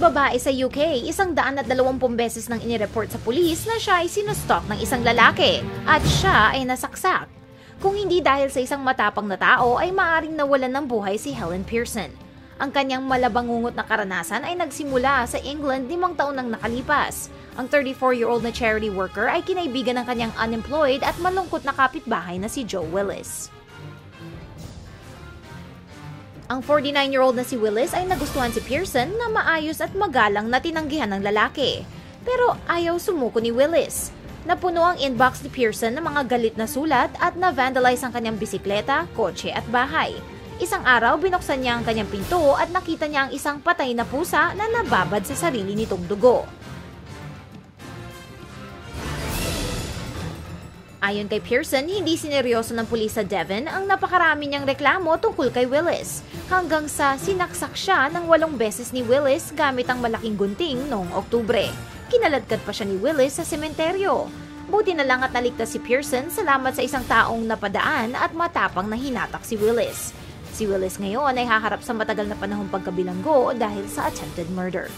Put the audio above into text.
Babae sa UK, isang daan at dalawampung beses nang inireport sa pulis na siya ay sinustok ng isang lalaki at siya ay nasaksak. Kung hindi dahil sa isang matapang na tao ay maaring nawalan ng buhay si Helen Pearson. Ang kanyang malabangungot na karanasan ay nagsimula sa England limang taon nang nakalipas. Ang 34-year-old na charity worker ay kinaibigan ng kanyang unemployed at malungkot na kapitbahay na si Joe Willis. Ang 49-year-old na si Willis ay nagustuhan si Pearson na maayos at magalang na tinanggihan ng lalaki. Pero ayaw sumuko ni Willis. Napuno ang inbox ni Pearson ng mga galit na sulat at na-vandalize ang kanyang bisikleta, kotse at bahay. Isang araw, binuksan niya ang kanyang pinto at nakita niya ang isang patay na pusa na nababad sa sarili nitong dugo. Ayon kay Pearson, hindi sineryoso ng pulis sa Devon ang napakarami niyang reklamo tungkol kay Willis, hanggang sa sinaksak siya ng walong beses ni Willis gamit ang malaking gunting noong Oktubre. Kinaladkad pa siya ni Willis sa sementeryo. Buti na lang at naligtas si Pearson salamat sa isang taong napadaan at matapang na hinatak si Willis. Si Willis ngayon ay haharap sa matagal na panahong pagkabilanggo dahil sa attempted murder.